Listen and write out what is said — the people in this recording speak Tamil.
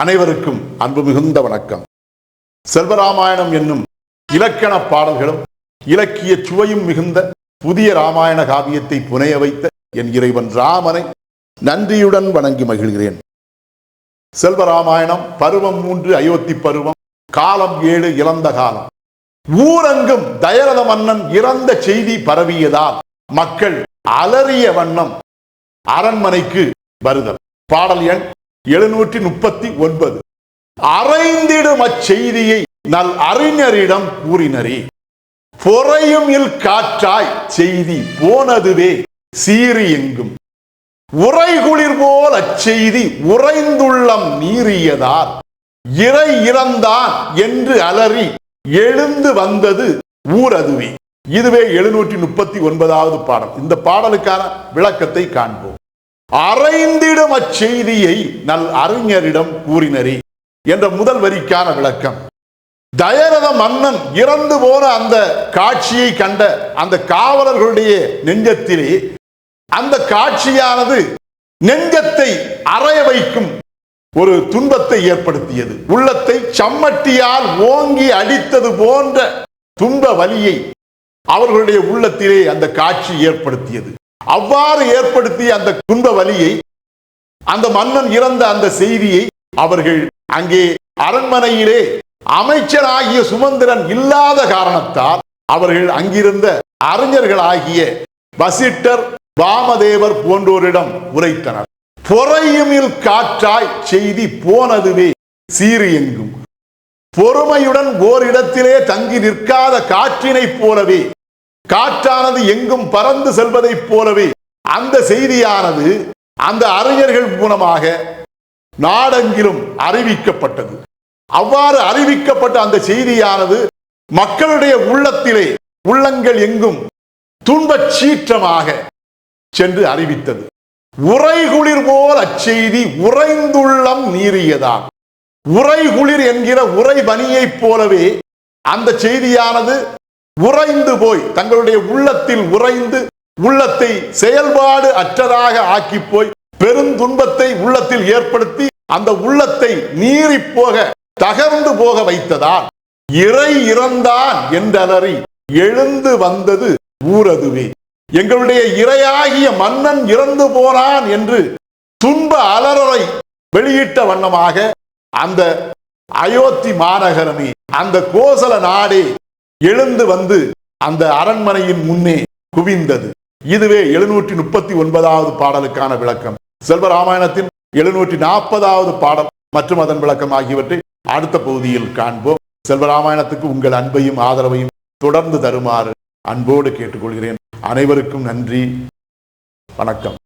அனைவருக்கும் அன்பு மிகுந்த வணக்கம். செல்வராமாயணம் என்னும் இலக்கண பாடல்களும் இலக்கிய சுவையும் மிகுந்த புதிய ராமாயண காவியத்தை புனைய வைத்த என் இறைவன் ராமனை நன்றியுடன் வணங்கி மகிழ்கிறேன். செல்வராமாயணம் பருவம் மூன்று அயோத்தி பருவம் காலம் ஏழு இறந்த காலம். ஊரங்கும் தயரத மன்னன் இறந்த செய்தி பரவியதால் மக்கள் அலறிய வண்ணம் அரண்மனைக்கு வருதல். பாடல் எண் எழுநூற்றி முப்பத்தி ஒன்பது அறைந்திடும் அச்செய்தியை நல் அறிஞரிடம் கூறினரே. பொறையும் இல் காற்றாய் செய்தி போனதுவே சீறி எங்கும். உரைகுளிர் போல் அச்செய்தி உறைந்துள்ளம் நீறியதால் இறை இறந்தான் என்று அலறி எழுந்து வந்தது ஊர் அதுவே இதுவே எழுநூற்றி முப்பத்தி ஒன்பதாவது பாடல். இந்த பாடலுக்கான விளக்கத்தை காண்போம். அறைந்திடும் அச்செய்தியை நல் அறிஞரிடம் கூறினரே என்ற முதல் வரிக்கான விளக்கம். தயரத மன்னன் இறந்து போன அந்த காட்சியை கண்ட அந்த காவலர்களுடைய நெஞ்சத்திலே அந்த காட்சியானது நெஞ்சத்தை அறைய வைக்கும் ஒரு துன்பத்தை ஏற்படுத்தியது. உள்ளத்தை சம்மட்டியால் ஓங்கி அடித்தது போன்ற துன்ப வலியை அவர்களுடைய உள்ளத்திலே அந்த காட்சி ஏற்படுத்தியது. அவ்வாறு ஏற்படுத்திய அந்த துன்ப வலியை அந்த மன்னன் இறந்த அந்த செய்தியை அவர்கள் அங்கே அரண்மனையிலே அமைச்சராகிய சுமந்திரன் இல்லாத காரணத்தால் அவர்கள் அங்கிருந்த அறிஞர்களாகிய வசிட்டர் வாமதேவர் போன்றோரிடம் உரைத்தனர். பொறையுமில் காற்றாய் செய்தி போனதுவே சீறு எங்கும். பொறுமையுடன் ஓரிடத்திலே தங்கி நிற்காத காற்றினைப் போலவே காற்றானது எங்கும் பறந்து செல்வதைப் போலவே அந்த செய்தியானது அந்த அறிஞர்கள் மூலமாக நாடெங்கிலும் அறிவிக்கப்பட்டது. அவ்வாறு அறிவிக்கப்பட்ட அந்த செய்தியானது மக்களுடைய உள்ளத்திலே உள்ளங்கள் எங்கும் துன்பச் சீற்றமாக சென்று அறிவித்தது. உறைகுளிர் போல் அச்செய்தி உறைந்துள்ளம் நீறியதான் உறைகுளிர் என்கிற உரை பனியைப் போலவே அந்த செய்தியானது உறைந்து போய் தங்களுடைய உள்ளத்தில் உறைந்து உள்ளத்தை செயல்பாடு அற்றதாக ஆக்கி போய் பெருந்துன்பத்தை உள்ளத்தில் ஏற்படுத்தி அந்த உள்ளத்தை நீறி போக தகர்ந்து போக வைத்ததால் இறை இறந்தான் என்றலறி எழுந்து வந்தது ஊரதுவே. எங்களுடைய இரையாகிய மன்னன் இறந்து போனான் என்று துன்ப அலறலை வெளியிட்ட வண்ணமாக அந்த அயோத்தி மாநகரமே அந்த கோசல நாடே எழுந்து வந்து அந்த அரண்மனையின் முன்னே குவிந்தது. இதுவே எழுநூற்றி முப்பத்தி ஒன்பதாவது பாடலுக்கான விளக்கம். செல்வராமாயணத்தின் எழுநூற்றி நாற்பதாவது பாடல் மற்றும் அதன் விளக்கம் ஆகியவற்றை அடுத்த பகுதியில் காண்போம். செல்வராமாயணத்துக்கு உங்கள் அன்பையும் ஆதரவையும் தொடர்ந்து தருமாறு அன்போடு கேட்டுக்கொள்கிறேன். அனைவருக்கும் நன்றி. வணக்கம்.